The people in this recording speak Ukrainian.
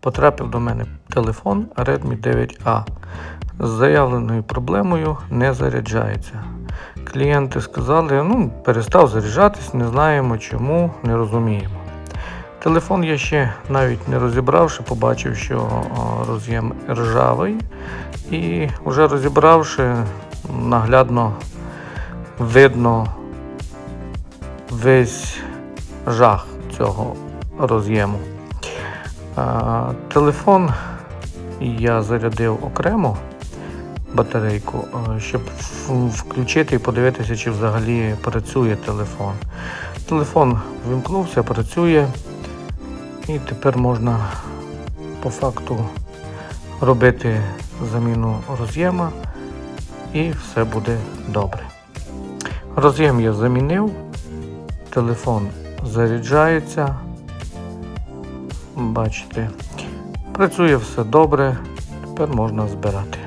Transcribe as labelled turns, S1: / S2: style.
S1: потрапив до мене телефон Redmi 9A. З заявленою проблемою не заряджається. Клієнти сказали, ну, перестав заряджатись, не знаємо чому, не розуміємо. Телефон я ще навіть не розібравши, побачив, що роз'єм ржавий. І вже розібравши, наглядно видно весь жах цього роз'єму. Телефон я зарядив окремо батарейку, е, щоб включити і подивитися, чи взагалі працює телефон. Телефон вимкнувся, працює, і тепер можна по факту робити заміну роз'єма і все буде добре. Роз'єм я замінив, телефон заряджається. Бачите, працює все добре, тепер можна збирати.